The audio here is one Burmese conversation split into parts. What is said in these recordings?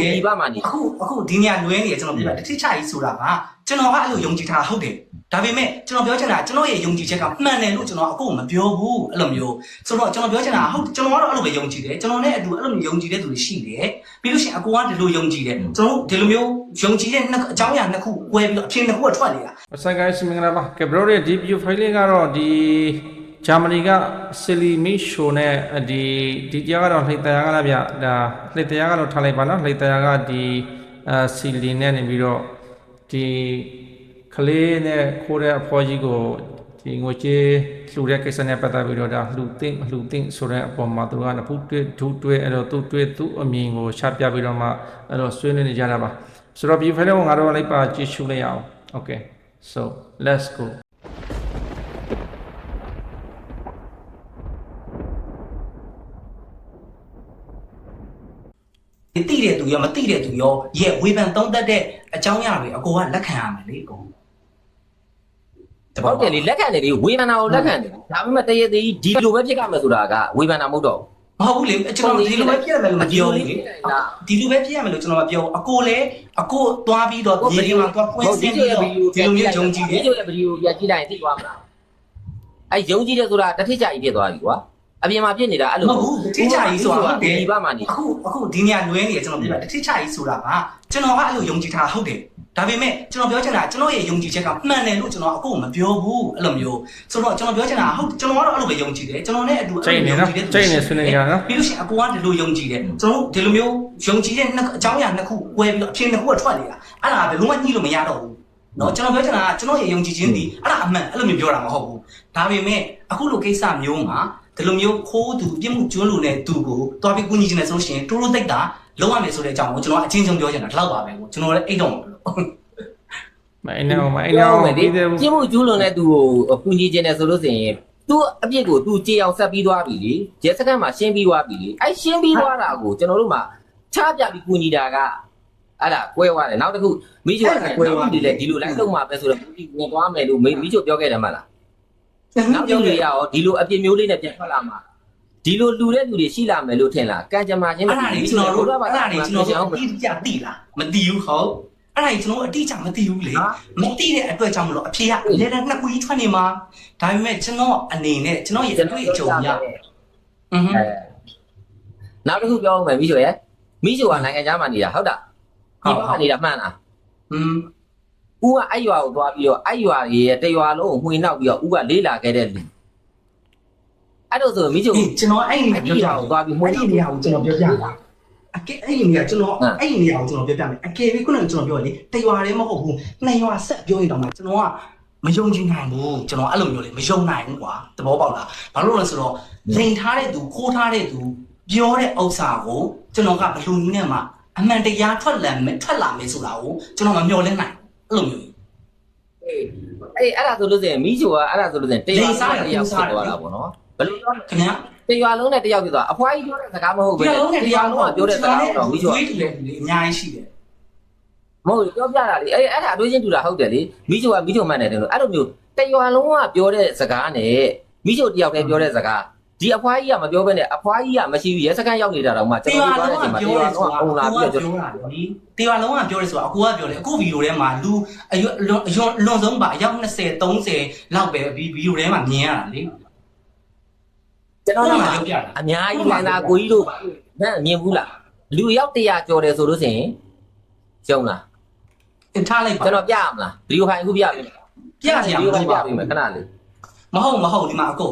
ဒီဘက်မှာနေအခုအခုဒီနေရာလွဲနေရကျွန်တော်ပြောတာတစ်ထစ်ချကြီးဆိုတာကကျွန်တော်ကအဲ့လိုယုံကြည်ထားတာဟုတ်တယ်ဒါပေမဲ့ကျွန်တော်ပြောချင်တာကျွန်တော်ရဲ့ယုံကြည်ချက်ကမှန်တယ်လို့ကျွန်တော်အခုမပြောဘူးအဲ့လိုမျိုးဆိုတော့ကျွန်တော်ပြောချင်တာဟုတ်ကျွန်တော်ကတော့အဲ့လိုပဲယုံကြည်တယ်ကျွန်တော်နဲ့အတူအဲ့လိုမျိုးယုံကြည်တဲ့သူတွေရှိတယ်ပြီးလို့ရှိရင်အကူကဒီလိုယုံကြည်တယ်ကျွန်တော်ဒီလိုမျိုးယုံကြည်တဲ့နှစ်အကြောင်းအရာနှစ်ခု꿰ပြီးတော့အဖြစ်နှစ်ခုကထွက်နေတာဆိုင်ကိုင်းစမင်္ဂလာပါကဲဘရိုရဲ့ဒီ view file လေးကတော့ဒီ ဂျာမနီကဆီလီမီရှိုနဲ့ဒီဒီတရားကတော့လှိတ်တရားကလားဗျဒါလှိတ်တရားကတော့ထားလိုက်ပါနော်လှိတ်တရားကဒီအာဆီလီနဲ့နေပြီးတော့ဒီကလေးနဲ့ခိုးတဲ့အဖေါ်ကြီးကိုဒီငွေကြေးလှူတဲ့ကိစ္စနဲ့ပတ်သက်ပြီးတော့ဒါလှူသိမ့်မလှူသိမ့်ဆိုတဲ့အပေါ်မှာသူကနဖူးတွေ့ဒူးတွေ့အဲ့တော့သူတွေ့သူအမြင်ကိုချပြပြီးတော့မှအဲ့တော့ဆွေးနွေးနေကြတာပါဆိုတော့ view file ကိုငါတို့လိုက်ပါကြည့်ရှုလိုက်အောင် okay so let's go တိတဲ့သူရောမတိတဲ့သူရောရဲ့ဝေဖန်သုံးသက်တဲ့အကြောင်းအရာတွေအကိုကလက်ခံရမယ်လေအကိုတဟုတ်တယ်လေလက်ခံတယ်လေဝေဖန်တာကိုလက်ခံတယ်ဒါပေမဲ့တရသေးကြီးဒီလိုပဲဖြစ်ကြမယ်ဆိုတာကဝေဖန်တာမဟုတ်တော့မဟုတ်ဘူးလေကျွန်တော်ဒီလိုပဲပြရမယ်လို့မပြောဘူးလေဒါဒီလိုပဲပြရမယ်လို့ကျွန်တော်မပြောဘူးအကိုလည်းအကိုသွားပြီးတော့ဒီဒီမှာသွားပွင့်စင်းပြီးတော့ဒီလိုမျိုးဂျုံကြည့်တယ်ဒီလိုရဲ့ဗီဒီယိုပြကြည့်လိုက်ရင်သိသွားမှာအဲယုံကြည်တယ်ဆိုတာတစ်ထစ်ကြကြီးဖြစ်သွားပြီကွာ အပြင်မှာဖြစ်နေတာအဲ့လိုမဟုတ်ဘူးတိကျကြီးဆိုတာဟုတ်တယ်ဒီဘက်မှာနေအခုအခုဒီနေရာလွဲနေရကျွန်တော်ပြောတာတစ်ထစ်ချကြီးဆိုတာကကျွန်တော်ကအဲ့လိုယုံကြည်ထားဟုတ်တယ်ဒါပေမဲ့ကျွန်တော်ပြောချင်တာကျွန်တော်ရဲ့ယုံကြည်ချက်ကမှန်တယ်လို့ကျွန်တော်အကိုမပြောဘူးအဲ့လိုမျိုးဆိုတော့ကျွန်တော်ပြောချင်တာဟုတ်ကျွန်တော်ကတော့အဲ့လိုပဲယုံကြည်တယ်ကျွန်တော်နဲ့အတူကျိတ်နေနော်ကျိတ်နေဆွေးနေကြနော်ပြီးလို့ရှိရင်အကိုကဒီလိုယုံကြည်တယ်ကျွန်တော်ဒီလိုမျိုးယုံကြည်တဲ့နှစ်အကြောင်းအရာနှစ်ခု꿰ပြီးတော့အဖြစ်နှစ်ခုကထွက်နေတာအဲ့ဒါဘယ်လုံးဝညှိလို့မရတော့ဘူးနော်ကျွန်တော်ပြောချင်တာကကျွန်တော်ရဲ့ယုံကြည်ခြင်းဒီအဲ့ဒါအမှန်အဲ့လိုမျိုးပြောတာမဟုတ်ဘူးဒါပေမဲ့အခုလိုကိစ္စမျိုးမှာ ဒီလိုမျိုးခိုးသူပြစ်မှုကျွန်းလူနဲ့သူကိုတွားပြီးကူညီခြင်းနဲ့ဆိုလို့ရှိရင်တိုးတိုးတိတ်တာလုံးဝမယ်ဆိုတဲ့အကြောင်းကိုကျွန်တော်အချင်းချင်းပြောချင်တာဒီလောက်ပါပဲကိုကျွန်တော်လည်းအိတ်တော့မှာလို့မအိနေအောင်မအိနေအောင်မယ်ဒီပြီးသေးဘူးကျင်းမှုကျူးလွန်တဲ့သူကိုကူညီခြင်းနဲ့ဆိုလို့ဆိုရင်သူအပြစ်ကိုသူကြေအောင်ဆက်ပြီးသွားပြီလေဂျက်စကန်မှာရှင်းပြီးသွားပြီလေအဲရှင်းပြီးသွားတာကိုကျွန်တော်တို့မှချပြပြီးကူညီတာကအဲ့ဒါကွဲသွားတယ်နောက်တစ်ခုမိချိုကနောက်ဒီလေဒီလိုလိုက်လုံးမှာပဲဆိုတော့ဒီဝင်သွားမယ်လို့မိချိုပြောခဲ့တယ်မလား နောက်ပြောလို့ရအောင်ဒီလိုအပြစ်မျိုးလေးနဲ့ပြန်ထွက်လာမှာဒီလိုလူတဲ့လူတွေရှိလာမယ်လို့ထင်လားကံကြမ္မာချင်း အဲ့ဒါတွေကျွန်တော်တို့အဲ့ဒါ ပါ တွေကျွန်တော်တို့အတိအကျသိလားမသိဘူးဟုတ်အဲ့ဒါကြီးကျွန်တော်အတိအကျမသိဘူးလေမသိတဲ့အတွက်ကြောင့်မလို့အဖေကအလဲတဲ့နှစ်ခုကြီးထွက်နေမှာဒါပေမဲ့ကျွန်တော်အနေနဲ့ကျွန်တော်ရဲ့အတွေ့အကြုံရอือဟ အဲနောက်တစ်ခုပြောအောင်မယ်မိချိုရဲ့မိချိုကနိုင်ငံခြားမှာနေတာဟုတ်တာဒီမှာနေတာမှန်လား อืม ဦးကအဲ့ရွာကိုသွားပြီးတော့အဲ့ရွာရဲ့တရွာလုံးကိုမှွေနောက်ပြီးတော့ဦးကလေးလာခဲ့တဲ့လူအဲ့လိုဆိုမိချိုအေးကျွန်တော်အဲ့ဒီနေအဲ့ရာရွာပြောပြကိုသွားပြီးမှွေအဲ့ဒီနောက်နေရာကိုကျွန်တော်ပြောပြတာအကဲအဲ့ဒီနေရာကျွန်တော်အဲ့ဒီနေရာကိုကျွန်တော်ပြောပြမယ်အကယ်ပြီးခုနကကျွန်တော်ပြောလေတရွာလည်းမဟုတ်ဘူးနှစ်ရွာဆက်ပြောရင်တော့မှကျွန်တော်ကမယုံကြည်နိုင်ဘူးကျွန်တော်အဲ့လိုမျိုးလေမယုံနိုင်ဘူးကွာသဘောပေါက်လားဘာလို့လဲဆိုတော့လိန်ထားတဲ့သူခိုးထားတဲ့သူပြောတဲ့ဥစ္စာကိုကျွန်တော်ကဘယ်လိုနည်းနဲ့မှအမှန်တရားထွက်လာမယ်ထွက်လာမယ်ဆိုတာကိုကျွန်တော်မမျှော်လင့်နိုင်ဘူး အဲ့လိုမျိုးအေးအဲ့ဒါဆိုလို့ဆိုရင်မိချိုကအဲ့ဒါဆိုလို့ဆိုရင်တရွာလုံးတယောက်ဖြစ်သွားတာပေါ့နော်ဘယ်လိုပြောခင်ဗျာတရွာလုံးနဲ့တယောက်ဖြစ်သွားအဖွားကြီးပြောတဲ့စကားမဟုတ်ဘူးတရားလုံးနဲ့တရားလုံးကပြောတဲ့စကားတော့မိချိုကဝေးတယ်လေအများကြီးရှိတယ်မဟုတ်ပြောပြတာလေအဲ့အဲ့ဒါအတွေးချင်းတူတာဟုတ်တယ်လေမိချိုကမိချိုမှန်တယ်တယ်လို့အဲ့လိုမျိုးတရွာလုံးကပြောတဲ့စကားနဲ့မိချိုတယောက်တည်းပြောတဲ့စကား ဒီအဖွားကြီးကမပြောဘဲနဲ့အဖွားကြီးကမရှိဘူးရဲစခန်းရောက်နေတာတော့မှကျွန်တရားတော်လုံးပြောတဲ့အချိန်မှာတရွာကပြောတယ်လုံးဆိုတာကပုံလာပြီးတော့ကျွန်တော်တာလေတရားလုံးကပြောတယ်ဆိုတာအကူကပြောတယ်အခုဗီဒီယိုထဲမှာလူအရွလွန်အရွန်လွန်ဆုံးပါအယောက်20 30လောက်ပဲဗီဒီယိုထဲမှာမြင်ရတာလေကျွန်တော်ကတို့မှကပြောပြတာအများကြီးလိုင်းသားကိုကြီးတို့ဗန်းမြင်ဘူးလားလူရောက်100ကျော်တယ်ဆိုလို့ဆိုရင်ကျုံလားအထားလိုက်ပါကျွန်တော်ပြရမလားဗီဒီယိုဖိုင်အခုပြပေးမယ်ပြရစီဗီဒီယိုဖိုင်ပြပါပေးမယ်ခဏလေးမဟုတ်မဟုတ်ဒီမှာအကု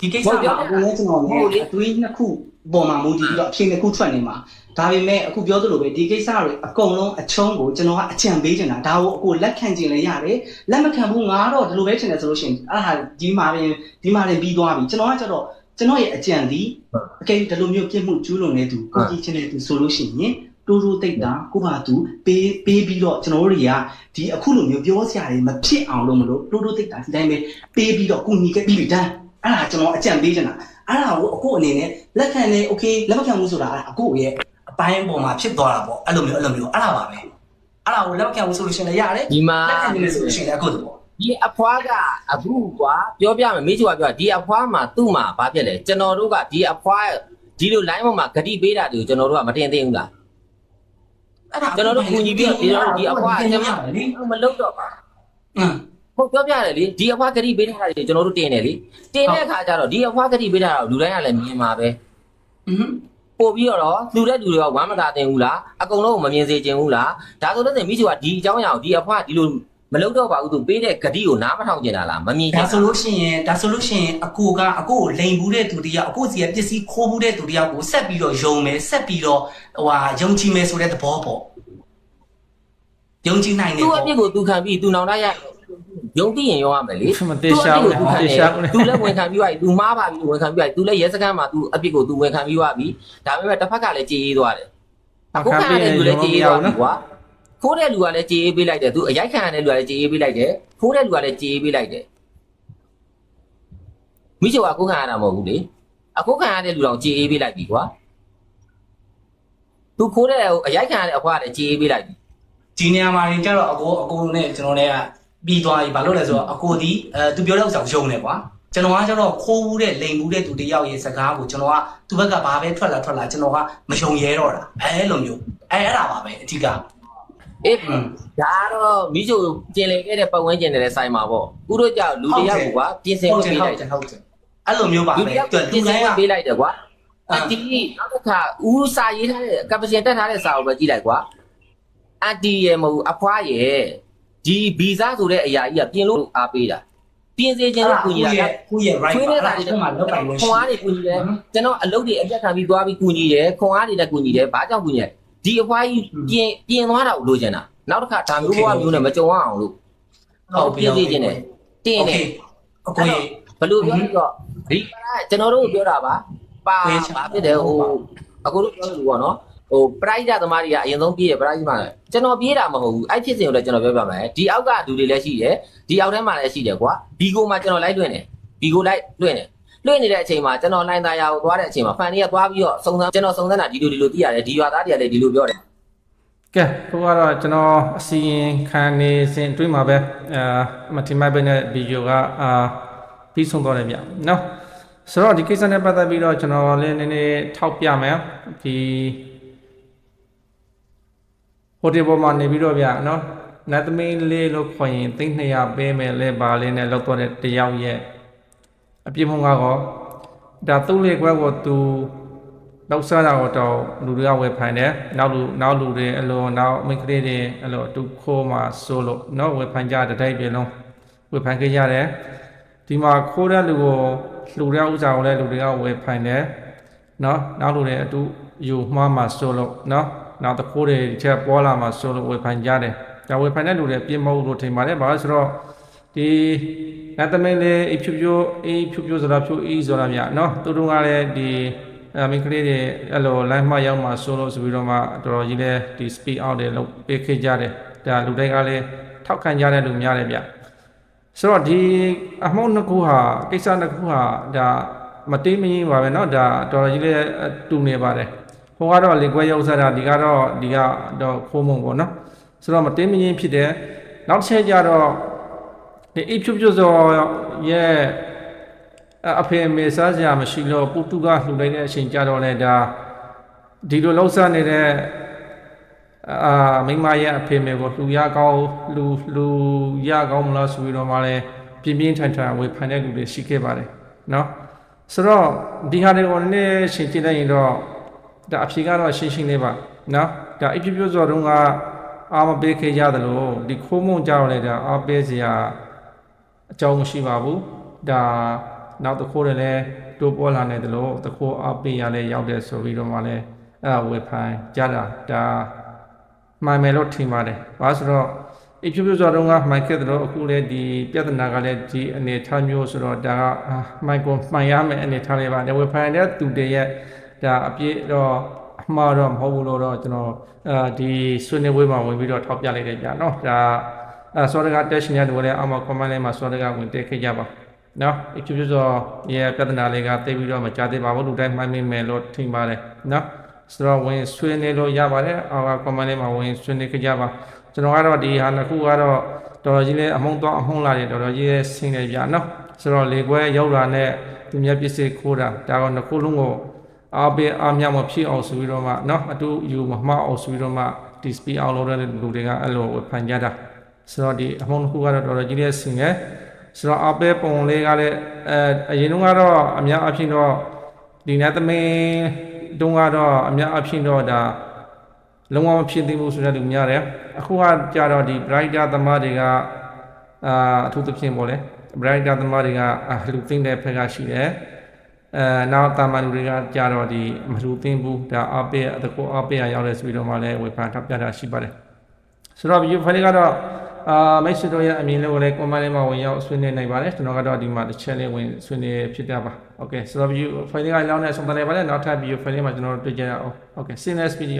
ဒီကိစ္စမှာအခုလည်းကျွန်တော်လည်းအတွေးနှစ်ခုပေါ်မှာမူတည်ပြီးတော့အဖြေနှစ်ခုထွက်နေမှာဒါပေမဲ့အခုပြောသလိုပဲဒီကိစ္စတွေအကုန်လုံးအချုံးကိုကျွန်တော်ကအကြံပေးချင်တာဒါကိုအကိုလက်ခံကျင်လည်းရတယ်လက်မခံဘူးငါတော့ဒီလိုပဲချင်တယ်ဆိုလို့ရှိရင်အဲ့ဒါဒီမှာရင်ဒီမှာရင်ပြီးသွားပြီကျွန်တော်ကကျတော့ကျွန်တော်ရဲ့အကြံဒီအကယ်ဒီလိုမျိုးပြစ်မှုကျူးလွန်နေသူကိုကြည့်ချင်တဲ့သူဆိုလို့ရှိရင်တိုးတိုးတိတ်တာကိုပါသူပေးပေးပြီးတော့ကျွန်တော်တို့တွေကဒီအခုလိုမျိုးပြောစရာတွေမဖြစ်အောင်လို့မလို့တိုးတိုးတိတ်တာဒီတိုင်းပဲပေးပြီးတော့ကုညီခဲ့ပြီးပြီတန်း အဲ့ဒါကျွန်တော်အကြံပေးချင်တာအဲ့ဒါကိုအခုအနေနဲ့လက်ခံနေโอเคလက်မခံဘူးဆိုတာအဲ့ဒါအခုရဲ့အပိုင်းပေါ်မှာဖြစ်သွားတာပေါ့အဲ့လိုမျိုးအဲ့လိုမျိုးအဲ့ဒါပါပဲအဲ့ဒါကိုလက်မခံဘူးဆိုလို့ရှိရင်လည်းရတယ် ဒီမှာ လက်ခံနေတယ်ဆိုလို့ရှိရင်လည်းအခုတပေါ့ ဒီအဖွားကအခုကွာပြောပြမယ်မိချိုကပြောဒီအဖွားမှာသူ့မှာဘာဖြစ်လဲကျွန်တော်တို့ကဒီအဖွားဒီလို line ပေါ်မှာဂတိပေးတာတွေကိုကျွန်တော်တို့ကမတင်သိဘူးလား အဲ့ဒါ ကျွန်တော်တို့ကူညီပြီးတော့ဒီတော့ဒီအဖွားအကျမ လေ မလုပ်တော့ပါ အင်း ဟုတ်ပြောပြတယ်လေဒီအဖွားဂတိပေးထားတာတွေကျွန်တော်တို့တင်တယ်လေတင်တဲ့အခါကျတော့ဒီအဖွားဂတိပေးထားတာကိုလူတိုင်းကလည်းမြင်မှာပဲอืมပို့ပြီးတော့လူတဲ့လူတွေကဝမ်းမသာတင်ဘူးလားအကုန်လုံးကိုမမြင်စေချင်ဘူးလားဒါဆိုတော့မိချိုကဒီအကြောင်းအရာကိုဒီအဖွားဒီလိုမလုပ်တော့ပါဘူးသူပေးတဲ့ဂတိကိုနားမထောင်ကျင်တာလားမမြင်ချဒါင်ဆိုလို့ရှိရင်ဒါဆိုလို့ရှိရင်အကိုကအကိုကိုလိန်ဘူးတဲ့သူတယောက်အကိုစီကပစ္စည်းခိုးဘူးတဲ့သူတယောက်ကိုဆက်ပြီးတော့ယုံမယ်ဆက်ပြီးတော့ဟိုဟာယုံကြည်မယ်ဆိုတဲ့သဘောပေါ့ယုံကြည်နိုင်တယ်သူ့ပေါ့အပြစ်ကိုသူခံပြီးသူနောင်တရ ယုံသိရင်ရောရမယ်လေမသေးရှာဘူးလေသေရှာဘူးလေသူလည်းဝန်ခံပြီးသွားပြီသူမှားပါပြီဝန်ခံပြီးသွားပြီသူလည်းရဲစခန်းမှာသူအပြစ်ကိုသူဝန်ခံပြီးသွားပြီဒါပေမဲ့တစ်ဖက်ကလည်းကြေးရေးသွားတယ်အခုခံရတဲ့လူလည်းကြေးရေးသွားပြီကွာခိုးတဲ့လူကလည်းကြေးရေးပေးလိုက်တယ်သူအရိုက်ခံရတဲ့လူကလည်းကြေးရေးပေးလိုက်တယ်ခိုးတဲ့လူကလည်းကြေးရေးပေးလိုက်တယ်မိချိုကကိုခံရတာမဟုတ်ဘူးလေအခုခံရတဲ့လူတော့ကြေးရေးပေးလိုက်ပြီကွာသူခိုးတဲ့အရိုက်ခံရတဲ့အဖွားကလည်းကြေးရေးပေးလိုက်ပြီဒီနေရာမှာရင်ကျတော့အကိုအကိုနဲ့ကျွန်တော်နဲ့က ပြီးသွားပြီဘာလို့လဲဆိုတော့အကိုဒီအဲသူပြောတဲ့ဥစ္စာကိုယုံတယ်ကွာကျွန်တော်ကကျတော့ခိုးဘူးတဲ့လိန်ဘူးတဲ့သူတယောက်ရဲ့စကားကိုကျွန်တော်ကသူ့ဘက်ကဘာပဲထွက်လာထွက်လာကျွန်တော်ကမယုံရဲတော့တာအဲလိုမျိုးအဲအဲ့ဒါပါပဲအဓိကအေးอืมဒါတော့မိချိုကျင်လည်ခဲ့တဲ့ပတ်ဝန်းကျင်တွေလည်းဆိုင်မှာပေါ့ဥတို့ကြောင့်လူတယောက်ကွာပြင်ဆင်ဟုတ်ခွင့်တယ်ပေးဟုတ်လိုက်တယ်ဟုတ်တယ်အဲ့လိုမျိုးပါလူပဲတယောက်သူပြင်လူဆင်တိုင်းကခွင့်ပေးလိုက်တယ်ကွာအာအတီနောက်တစ်ခါဦးစာရေးထားတဲ့ကပရှင်တက်ထားတဲ့စာကိုပဲကြည့်လိုက်ကွာအန်တီရဲ့မဟုတ်အဖွားရဲ့ ဒီဗီဇဆိုတဲ့အရာကြီးကပြင်လို့အားပေးတာပြင်စေခြင်းနဲ့ကူညီတာကကိုယ့်ရဲ့ right ခွင့်နဲ့တာတွေမှာလောက်ပိုင်လို့ရှိခွန်အားတွေကူညီတယ်ကျွန်တော်အလုပ်တွေအပြတ်ခံပြီးသွားပြီးကူညီတယ်ခွန်အားတွေလည်းကူညီတယ်ဘာကြောင့်ကူညီလဲဒီအဖွားကြီးပြင်ပြင်သွားတာကိုလိုချင်တာနောက်တစ်ခါဒါမျိုးဘဝမျိုးနဲ့မကြုံရအောင်လို့ဟုတ်ပြင်စေခြင်းနဲ့တင်းတယ်အကိုကြီးဘလို့ပြောပြီးတော့ဒီကကျွန်တော်တို့ပြောတာပါပါပါဖြစ်တယ်ဟိုအကိုတို့ပြောလို့ပေါ့နော် ဟိုပရိုက်တာသမားတွေကအရင်ဆုံးပြေးတယ်ပရိုက်မှာကျွန်တော်ပြေးတာမဟုတ်ဘူးအဲ့ဖြစ်စဉ်ကိုလည်းကျွန်တော်ပြောပြမယ်ဒီအောက်ကလူတွေလည်းရှိတယ်ဒီအောက်ထဲမှာလည်းရှိတယ်ကွာဘီကိုမှာကျွန်တော်လိုက်လွှင့်တယ်ဘီကိုလိုက်လွှင့်တယ်လွှင့်နေတဲ့အချိန်မှာကျွန်တော်လိုင်းသားရာကိုသွားတဲ့အချိန်မှာဖန်တွေကသွားပြီးတော့စုံစမ်းကျွန်တော်စုံစမ်းတာဒီလိုဒီလိုသိရတယ်ဒီရွာသားတွေကလည်းဒီလိုပြောတယ်ကဲဟိုကတော့ကျွန်တော်အစီရင်ခံနေစဉ်အတွင်းမှာပဲအာမထင်မှတ်ပဲနဲ့ဗီဒီယိုကအာပြီးဆုံးသွားတယ်ဗျနော်ဆိုတော့ဒီကိစ္စနဲ့ပတ်သက်ပြီးတော့ကျွန်တော်လည်းနည်းနည်းထောက်ပြမယ်ဒီ ဟိုတယ်ပေါ်မှာနေပြီးတော့ဗျနော်နတ်သမီးလေးလို့ခေါ်ရင်သိန်း200ပေးမယ်လဲပါလေးနဲ့လောက်တော့တဲ့တယောက်ရဲ့အပြစ်မှုကတော့ဒါသူ့လေကွက်ကိုသူနောက်စားတာတော့လူတွေကဝယ်ဖိုင်တယ်နောက်လူနောက်လူတွေအလိုနောက်မိန်းကလေးတွေအလိုအတူခိုးမှဆိုလို့နော်ဝယ်ဖိုင်ကြတဲ့တိုက်ပြေလုံးဝယ်ဖိုင်ခဲ့ရတယ်ဒီမှာခိုးတဲ့လူကိုလူတဲ့ဥစ္စာကိုလည်းလူတွေကဝယ်ဖိုင်တယ်နော်နောက်လူတွေအတူယူမှားမှဆိုလို့နော် နောက်တစ်ခိုးတွေချက်ပေါ်လာမှဆိုလို့ဝယ်ဖိုင်ကြတယ်ဒါဝယ်ဖိုင်တဲ့လူတွေပြင်းမဟုတ်လို့ထင်ပါတယ်ဘာလို့ဆိုတော့ဒီနတ်သမင်းလေးအဖြူဖြူအေးဖြူဖြူဆိုတာဖြူအေးဆိုတာမြနော်သူတို့ကလည်းဒီ အဲမိန်းကလေးတွေအဲ့လို line မှရောက်မှဆိုလို့ဆိုပြီးတော့မှတော်တော်ကြီးလဲဒီ speed out တွေလုပ်ပေးခဲ့ကြတယ်ဒါလူတွေကလည်းထောက်ခံကြတဲ့လူများတယ်ဗျဆိုတော့ဒီအမှုန့်နှစ်ခုဟာကိစ္စနှစ်ခုဟာဒါမတိမရင်ပါပဲเนาะဒါတော်တော်ကြီးလဲတူနေပါတယ် ဟိုကတော့လေကွဲရောက်စားတာဒီကတော့ဒီကတော့ခိုးမုံပေါ့เนาะဆိုတော့မတိမရင်ဖြစ်တယ်နောက်တစ်ချက်ကျတော့ဒီအိပ်ဖြူဖြူဆိုရဲ့ အအဖေအမေစားစရာမရှိလို့ပုတုကလှူလိုက်တဲ့အချိန်ကြတော့လေဒါဒီလိုလှုပ်ရှားနေတဲ့အာမိမရဲ့အဖေအမေကိုလှူရကောင်းလှူလှူရကောင်းမလားဆိုပြီးတော့မှလည်းပြင်းပြင်းထန်ထန်ဝေဖန်တဲ့လူတွေရှိခဲ့ပါတယ်เนาะဆိုတော့ဒီဟာတွေကိုလည်းရှင်းကြည့်လိုက်ရင်တော့ ဒါအဖြေကတော့ရှင်းရှင်းလေးပါနော်ဒါအပြည့်ပြည့်စော်တုန်းကအာမပေးခဲ့ရတယ်လို့ဒီခိုးမုံကြောင့်လည်းဒါအာပေးစရာအကြောင်းမရှိပါဘူးဒါနောက်တစ်ခိုးတယ်လည်းတိုးပေါ်လာနေတယ်လို့တစ်ခိုးအာပေးရလဲရောက်တယ်ဆိုပြီးတော့မှလည်းအဲ့ဒါဝေဖန်ကြတာဒါမှန်မယ်လို့ထင်ပါတယ်။ဘာဆိုတော့အဖြစ်ဖြစ်ဆိုတော့ငါမှန်ခဲ့တယ်လို့အခုလည်းဒီပြဿနာကလည်းဒီအနေထားမျိုးဆိုတော့ဒါကမှန်ကုန်မှန်ရမယ်အနေထားလေးပါ။ဒါဝေဖန်တဲ့သူတည်းရဲ့ ဒါအပြည့်တော့အမှားတော့မဟုတ်ဘူးလို့တော့ကျွန်တော်အာဒီဆွေးနွေးပွဲမှာဝင်ပြီးတော့ထောက်ပြလိုက်တယ်ကြာနော်။ဒါအဲစောရကတက်ရှင်ရတယ်လည်းအမ comment လေးမှာစောရကဝင်တက်ခဲ့ကြပါနော်အဖြစ်ဖြစ်ဆိုရဲ့ပြဿနာလေးကသိပြီးတော့မကြသေးပါဘူးလူတိုင်းမှိုင်းမိမယ်လို့ထင်ပါတယ်နော်ဆိုတော့ဝင်ဆွေးနွေးလို့ရပါတယ်အောက်က comment လေးမှာဝင်ဆွေးနွေးကြကြပါကျွန်တော်ကတော့ဒီဟာနှစ်ခုကတော့တော်တော်ကြီးလေးအမှုံတော့အမှုံလာတယ်တော်တော်ကြီးလေးဆင်းနေပြနော်ဆိုတော့လေကွဲရောက်တာနဲ့သူများပစ္စည်းခိုးတာဒါကနှစ်ခုလုံးကို အားပေးအားမြမဖြစ်အောင်ဆိုပြီးတော့မှနော်အတူယူမမှားအောင်ဆိုပြီးတော့မှ display အောင်လုပ်တဲ့လူတွေကအဲ့လိုဝယ်ဖန်ကြတာဆိုတော့ဒီအမုန်းတစ်ခုကတော့တော်တော်ကြီးတဲ့ဆင်ငယ်ဆိုတော့အပဲပုံလေးကလည်းအဲအရင်တုန်းကတော့အများအဖြစ်တော့ဒီနတ်သမင်းတုန်းကတော့အများအဖြစ်တော့ဒါလုံးဝမဖြစ်သေးဘူးဆိုတဲ့လူများတယ်အခုကကြတော့ဒီ brighter သမားတွေကအာအထူးသဖြင့်ပေါ့လေ brighter သမားတွေကအာလူသိမ့်တဲ့ဖက်ကရှိတယ် အဲနောက်တာမန်လူတွေကကြတော့ဒီမလူသိမ့်ဘူးဒါအပေးအတကောအပေးရရောက်လဲဆိုပြီးတော့မှလည်းဝေဖန်ထောက်ပြတာရှိပါတယ်ဆိုတော့ video file ကတော့အာမိတ်ဆွေတို့ရဲ့အမြင်လေးကိုလည်း comment လေးမှာဝင်ရောက်ဆွေးနွေးနိုင်ပါတယ်ကျွန်တော်ကတော့ဒီမှာတစ်ချက်လေးဝင်ဆွေးနွေးဖြစ်တာပါ okay ဆိုတော့ video file ကလောင်းနေဆုံးတယ်ပါလေနောက်ထပ် video file လေးမှာကျွန်တော်တို့တွေ့ကြရအောင် okay see you next video